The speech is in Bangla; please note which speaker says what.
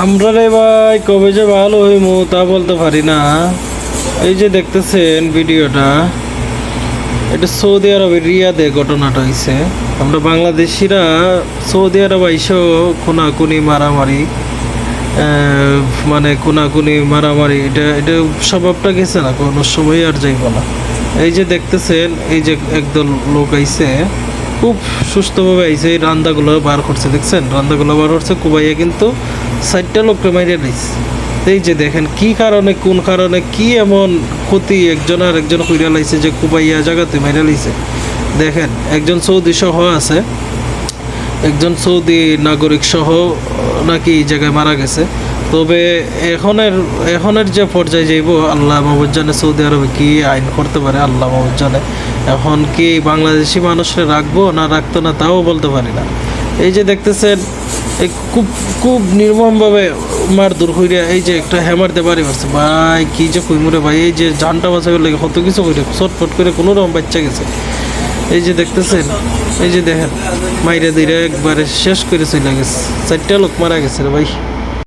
Speaker 1: আমরা রে ভাই, কবে যে ভালো হইমু তা বলতে পারি না। এই যে দেখতেছেন ভিডিওটা, এটা সৌদি আরবের রিয়াদে ঘটনাটা হয়েছে আমরা বাংলাদেশিরা সৌদি আরব আইসেও খুনাখুনি, মারামারি মানে খুনাখুনি, মারামারি, এটা এটা স্বভাবটা গেছে না, কোনো সময় আর যাইব না। এই যে দেখতেছেন, এই যে একদল লোক আইছে খুব সুস্থভাবে আইসে এই রান্দাগুলো বার করছে, দেখছেন? রান্দাগুলো বার করছে, কুবাইয়া কিন্তু সাইডটা লোককে মাইরে দিয়েছে এই যে দেখেন, কি কারণে, কোন কারণে, কি এমন ক্ষতি একজন আর একজন কইরা লাইছে যে কুবাইয়া জায়গাতে মাইরা লাইছে? দেখেন, একজন সৌদি সহ আছে একজন সৌদি নাগরিক সহ নাকি এই জায়গায় মারা গেছে। তবে এখনের এখনের যে পর্যায়ে যাইব, আল্লাহ মাহবুদ জানে সৌদি আরবে কি আইন করতে পারে, আল্লাহ মাহবুদ জানে। এখন কি বাংলাদেশি মানুষরা রাখব না রাখতো না তাও বলতে পারি না। এই যে দেখতেছেন খুব খুব নির্মমভাবে মার দূর কইরা এই যে একটা হ্যামার দিয়ে বাড়ি মারছে। ভাই, কি যে কইমুরে ভাই, এই যে জানটা বাঁচাবে লাগে কত কিছু করে ছটফট করে কোনো রকম বাচ্চা গেছে। এই যে দেখতেছেন, এই যে দেখেন, মাইরা দিয়ে একবারে শেষ করে চলে গেছে। চারটা লোক মারা গেছে ভাই।